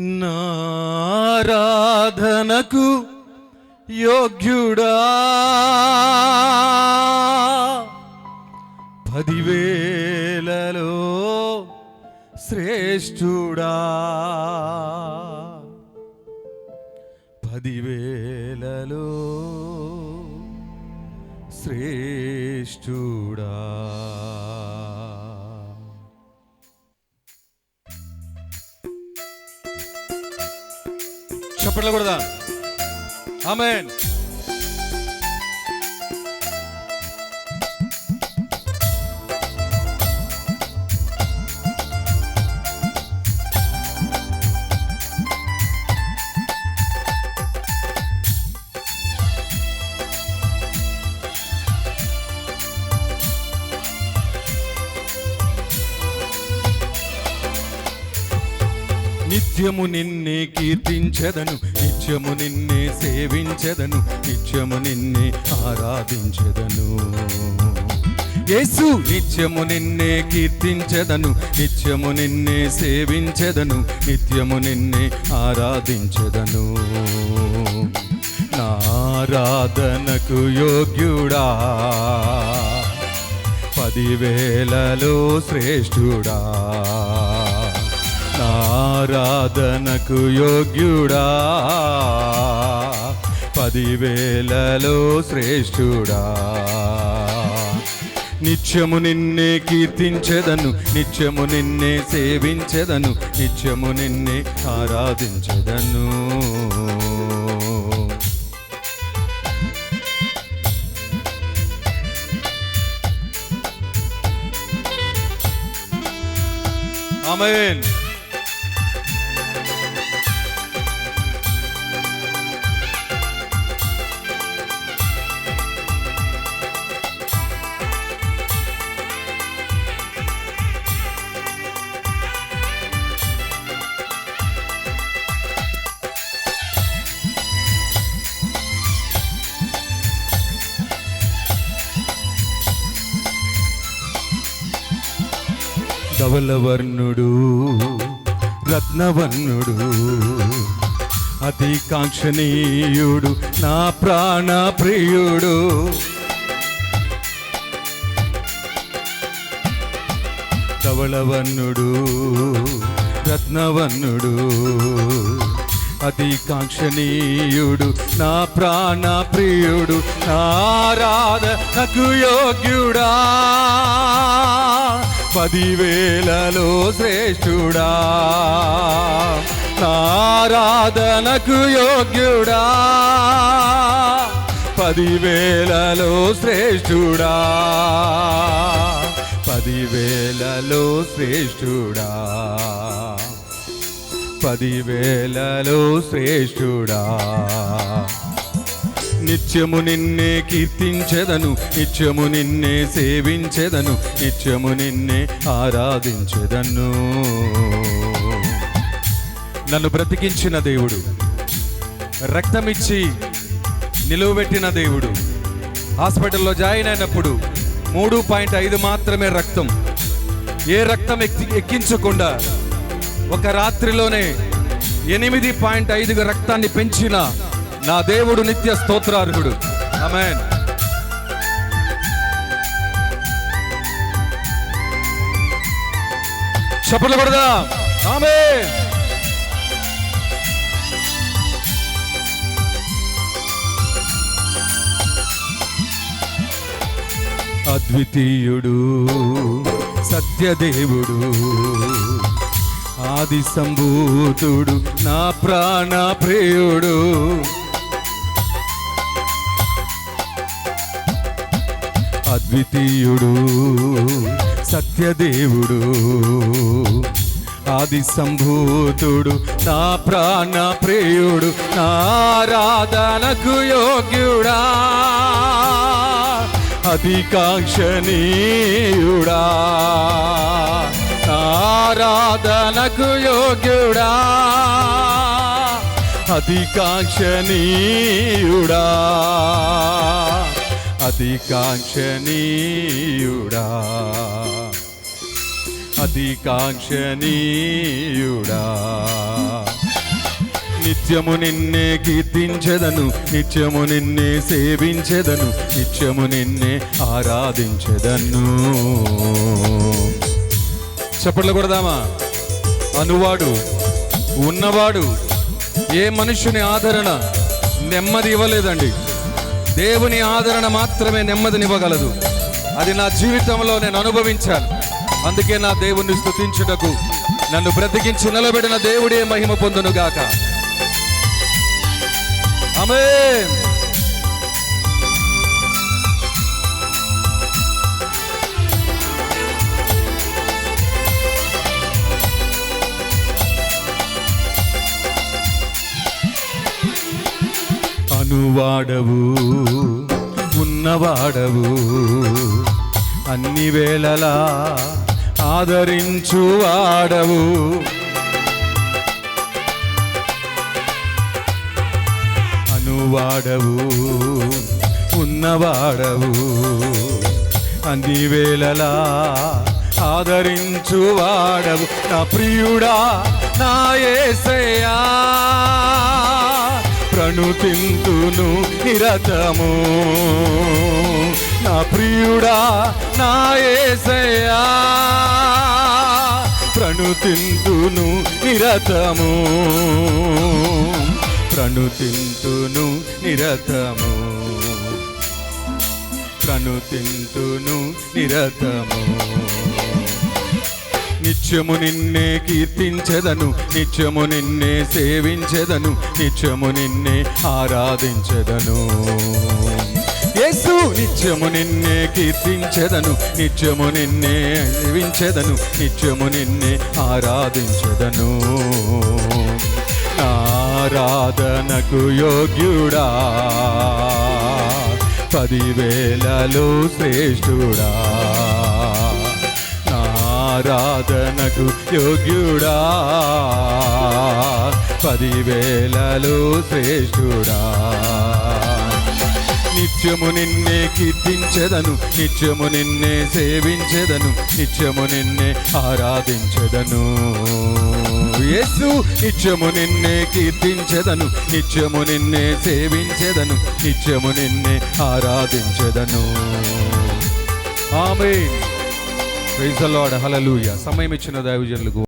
నారాధనకు యోగ్యుడా. పదివేలలో శ్రేష్ఠుడా. పదివేలలో శ్రేష్ఠుడా. చప్పట్లు కూడా ఆమెన్. నిత్యము నిన్నే కీర్తించెదను నిత్యము నిన్నే సేవించెదను నిత్యము నిన్నే ఆరాధించెదను. యేసు నిత్యము నిన్నే కీర్తించెదను నిత్యము నిన్నే సేవించెదను నిత్యము నిన్నే ఆరాధించెదను. ఆరాధనకు యోగ్యుడా పదివేలలో శ్రేష్ఠుడా. నారాధనకు యోగ్యుడా? పదివేలలో శ్రేష్ఠుడా? నిత్యము నిన్నే కీర్తించెదను నిత్యము నిన్నే సేవించెదను నిత్యము నిన్నే ఆరాధించెదను. ఆమేన్. ధవలవర్ణుడు రత్నవర్ణుడు అతి కాంక్షణీయుడు నా ప్రాణ ప్రియుడు. ధవళవర్ణుడు రత్నవర్ణుడు అతి కాంక్షణీయుడు నా ప్రాణ ప్రియుడు నారాధనకు యోగ్యుడా. పదివేలలో శ్రేష్ఠుడా. నారాధనకు యోగ్యుడా. పదివేలలో శ్రేష్ఠుడా. పదివేలలో శ్రేష్ఠుడా. పదివేలలో శ్రేష్ఠుడా. నిత్యము నిన్నే కీర్తించెదను నిత్యము నిన్నే సేవించెదను నిత్యము నిన్నే ఆరాధించెదను. నన్ను బ్రతికించిన దేవుడు రక్తమిచ్చి నిలువబెట్టిన దేవుడు హాస్పిటల్లో జాయిన్ అయినప్పుడు మూడు పాయింట్ ఐదు మాత్రమే రక్తం. ఏ రక్తం ఎక్కి ఎక్కించకుండా ఒక రాత్రిలోనే ఎనిమిది పాయింట్ ఐదుగా రక్తాన్ని పెంచిన నా దేవుడు నిత్య స్తోత్రార్హుడు. ఆమెన్ చప్పట్లు కొడదా. ఆమెన్ అద్వితీయుడు సత్యదేవుడు ఆది సంభూతుడు నా ప్రాణ ప్రియుడు అద్వితీయుడు సత్యదేవుడు ఆది సంభూతుడు నా ప్రాణ ప్రియుడు నారాధనకు యోగ్యుడా అధికాంక్షణీయుడా నారాధనకు యోగ్యుడా అధికాంక్షణీయుడా. అధికాంక్షణీయుడా. అధికాంక్షణీయుడా. నిత్యము నిన్నే కీర్తించెదను నిత్యము నిన్నే సేవించెదను నిత్యము నిన్నే ఆరాధించెదను. చప్పట్లు కొడదామా? అనువాడు ఉన్నవాడు ఏ మనుషుని ఆదరణ నెమ్మది ఇవ్వలేదండి. దేవుని ఆదరణ మాత్రమే నెమ్మదినివ్వగలదు అది నా జీవితంలో నేను అనుభవించాను. అందుకే నా దేవుణ్ణి స్థుతించుటకు నన్ను బ్రతికించి నిలబెడిన దేవుడే మహిమ పొందునుగాక. అమే అనువాడవు ఉన్నవాడవు. అన్ని వేళలా ఆదరించువాడవు అనువాడవు ఉన్నవాడవు. అన్ని వేళలా ఆదరించువాడవు నా ప్రియుడా నా నేను ప్రణుతింతును నిరతము. నా ప్రియుడా నా ఏసయ్యా ప్రణుతింతును నిరతము. ప్రణుతింతును నిరతము. ప్రణుతింతును నిరతము. నిత్యము నిన్నే కీర్తించెదను నిత్యము నిన్నే సేవించెదను నిత్యము నిన్నే ఆరాధించెదను. యేసు నిత్యము నిన్నే కీర్తించెదను నిత్యము నిన్నే సేవించెదను నిత్యము నిన్నే ఆరాధించెదను. ఆరాధనకు యోగ్యుడా పదివేలలో శ్రేష్ఠుడా. ఆరాధనకు యోగ్యుడా? పదివేలలో శ్రేష్ఠుడా? నిత్యము నిన్నే కీర్తించెదను నిత్యము నిన్నే సేవించెదను నిత్యము నిన్నే ఆరాధించెదను. యేసు నిత్యము నిన్నే కీర్తించెదను నిత్యము నిన్నే సేవించెదను నిత్యము నిన్నే ఆరాధించెదను. ఆమె ప్రైజ్ ద లార్డ్ హల్లెలూయా సమయం ఇచ్చిన దైవజనులకు